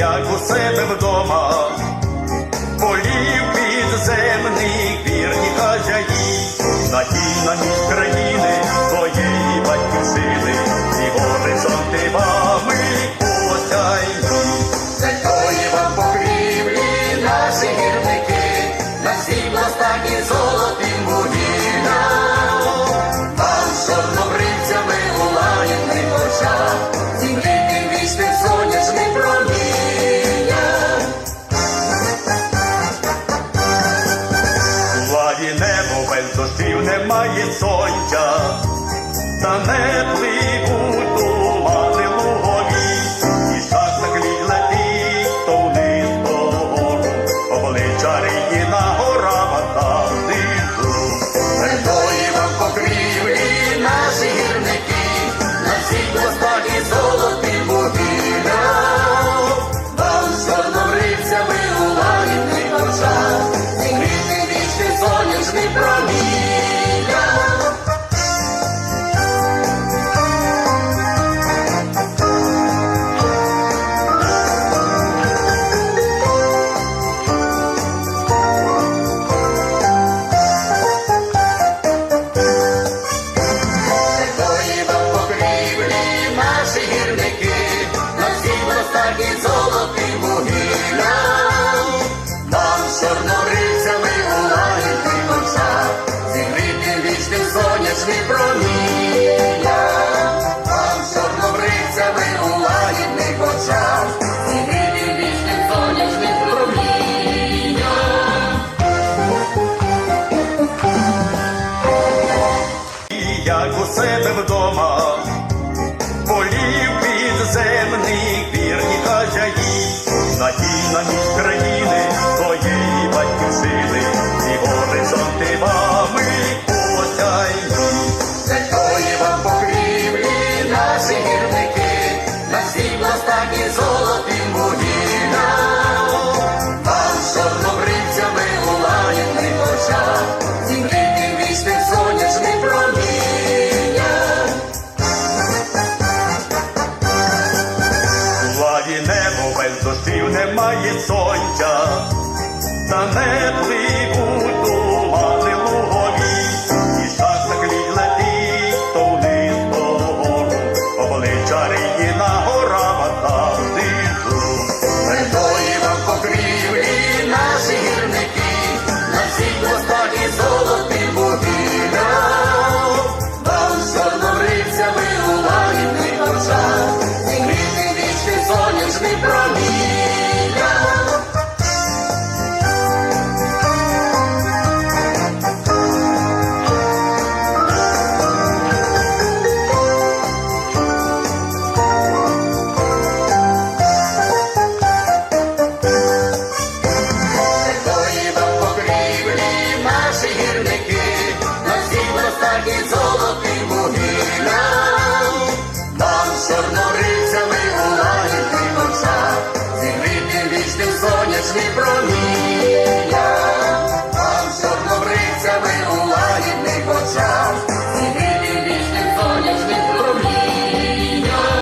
як у себе вдома, полів підземних вірні хазяї, надій на мій. сонця, та не плив. Ніжним сонячних проміння, вам чорно брицями у лагідних очах, Сігріти вічним проміння. Як у себе вдома, полів підземних вірні хазяї, надії. від сонця та не плив. 가자.